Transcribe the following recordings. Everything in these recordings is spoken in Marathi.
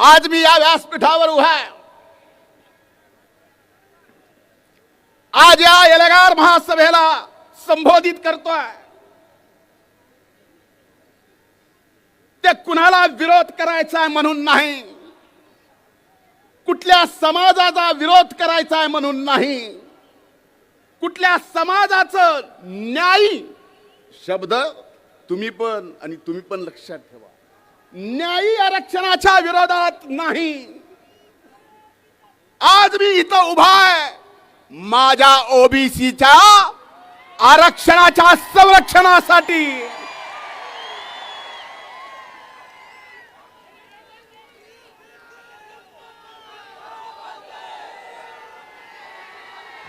आज मी या व्यासपीठावर उभा आहे आज या एलेगार महासभेला संबोधित करतोय ते कुणाला विरोध करायचा आहे म्हणून नाही। कुठल्या समाजाचा विरोध करायचा आहे म्हणून नाही। कुठल्या समाजाचं न्यायी शब्द तुम्ही पण आणि तुम्ही पण लक्षात ठेवा। न्यायी आरक्षणाच्या विरोधात नाही. आज मी इथं उभा आहे. माझ्या ओबीसीच्या आरक्षणाच्या संरक्षणासाठी.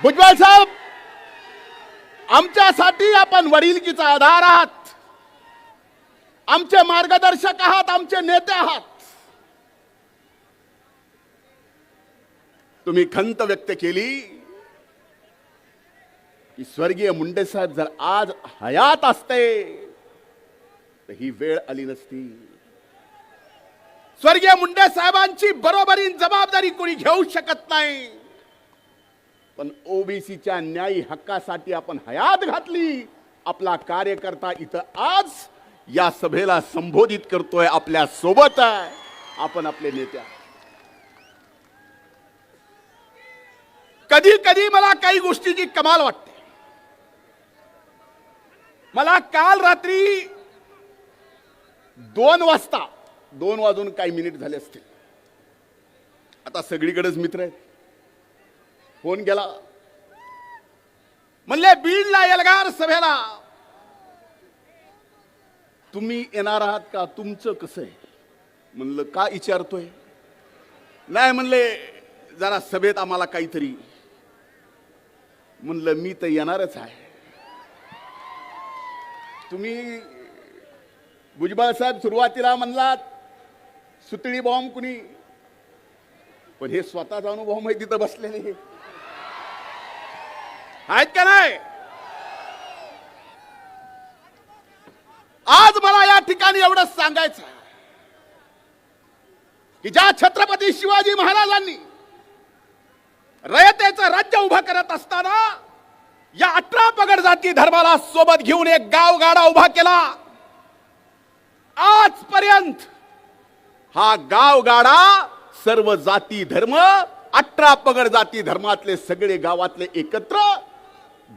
भुजबळ साहेब आमच्यासाठी आपण वडिलकीचा आधार आहात. आमचे मार्गदर्शक आहात आमचे नेते आहात. तुम्ही खंत व्यक्त केली की स्वर्गीय मुंडे साहेब जर आज हयात असते तर ही वेळ आली नसती. स्वर्गीय मुंडे साहेबांची बरोबरीन जबाबदारी कोणी घेऊ शकत नाही. पण ओबीसीच्या न्यायी हक्कासाठी आपण हयात घातली. आपला कार्यकर्ता इथं आज या सभेला संबोधित करतोय आपल्यासोबत आहे. आपण आपले नेत्या कधी कधी मला काही गोष्टीची कमाल वाटते. मला काल रात्री दोन वाजता दोन वाजून काही मिनिट झाले असतील. आता सगळीकडेच मित्र आहेत. फोन गेला. म्हणले बीडला एल्गार सभेला तुम्ही येणार आहात का? तुमचं कसं आहे? म्हणलं का विचारतोय नाही म्हणले जरा सभेत आम्हाला काहीतरी. म्हणलं मी तर येणारच आहे. तुम्ही भुजबळ साहेब सुरुवातीला म्हणलात सुतळी बॉम्ब कुणी? पण हे स्वतःचा अनुभव माहिती तिथं बसलेले आहेत का नाही? आज मला या ठिकाणी एवढंच सांगायचं की ज्या छत्रपती शिवाजी महाराजांनी रयतेचं राज्य उभं करत असताना या अठरा पगड जाती धर्माला सोबत घेऊन एक गाव गाडा उभा केला. आजपर्यंत हा गाव गाडा सर्व जाती धर्म अठरा पगड जाती धर्मातले सगळे गावातले एकत्र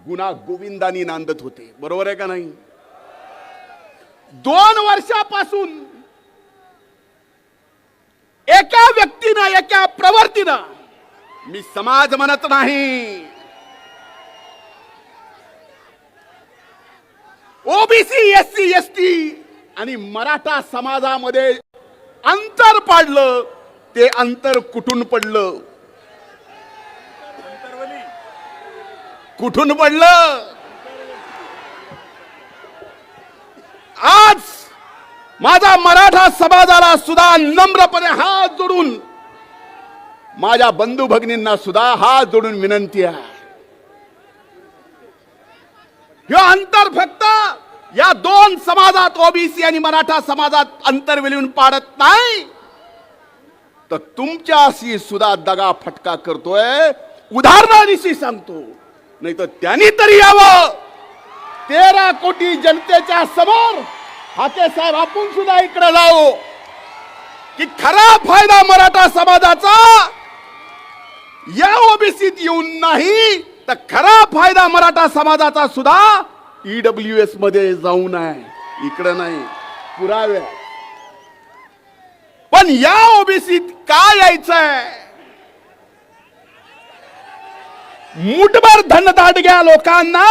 गुणा गोविंदानी नांदत होते. बरोबर आहे का नाही? दोन वर्षापासून एका व्यक्तीनं एका प्रवृत्तीनं मी समाज म्हणत नाही. OBC S C S T आणि मराठा समाजामध्ये अंतर पाडलं ते अंतर कुठून पडलं? कुठून पडलं? आज माझा मराठा समाजाला सुद्धा नम्रपणे हात जोडून माझ्या बंधू भगिनींना सुद्धा हात जोडून विनंती आहे. हे अंतर फक्त या दोन समाजात ओबीसी आणि मराठा समाजात अंतर विलवून पाडत नाही. तर तुमच्याशी सुद्धा दगा फटका करतोय. उदाहरणानिशी सांगतो. नाही तर त्यांनी तरी यावं. तेरा कोटी जनतेच्या समोर हाके साहेब आपण सुद्धा इकडे जाऊ. की खरा फायदा मराठा समाजाचा या ओबीसीत येऊन नाही तर खरा फायदा मराठा समाजाचा सुद्धा ईडब्ल्यू एसमध्ये जाऊन आहे इकडं नाही पुरावे. पण या ओबीसीत काय यायचंय? मुठभर धनदाडग्या लोकांना.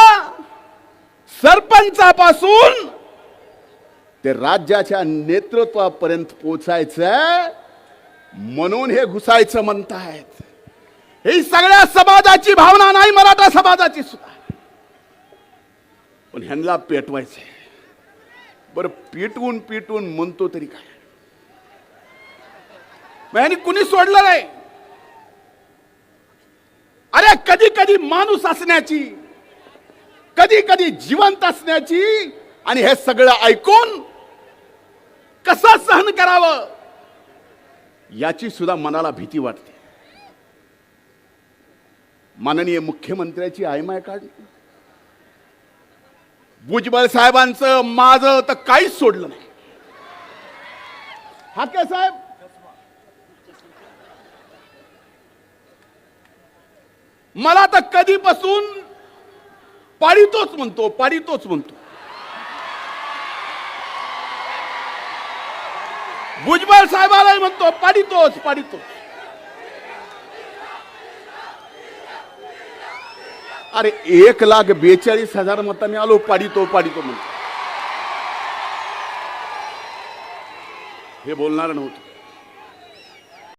सरपंचापासून ते राज्याच्या नेतृत्वापर्यंत पोचायचं म्हणून हे घुसायचं म्हणतायत. ही सगळ्या समाजाची भावना नाही मराठा समाजाची सुद्धा. पण ह्यांना पेटवायचंय. बरं पिटवून पिटवून म्हणतो तरी काय? मग ह्यांनी कुणी सोडलं नाही? अरे कधी कधी माणूस असण्याची कधी कधी जिवंत असण्याची आणि हे सगळं ऐकून कसं सहन करावं? याची सुद्धा मनाला भीती वाटते. माननीय मुख्यमंत्र्याची आयमाय काढली. भुजबळ साहेबांचं माझं तर काहीच सोडलं नाही. हाके साहेब? मला तर कधीपासून पाडितोच म्हणतो पाडितोच म्हणतो. भुजबळ साहेबालाही म्हणतो पाडितोच पाडितो अरे एक लाख बेचाळीस हजार मतांनी आलो पाडितो पाडितो म्हणतो. हे बोलणार नव्हतं.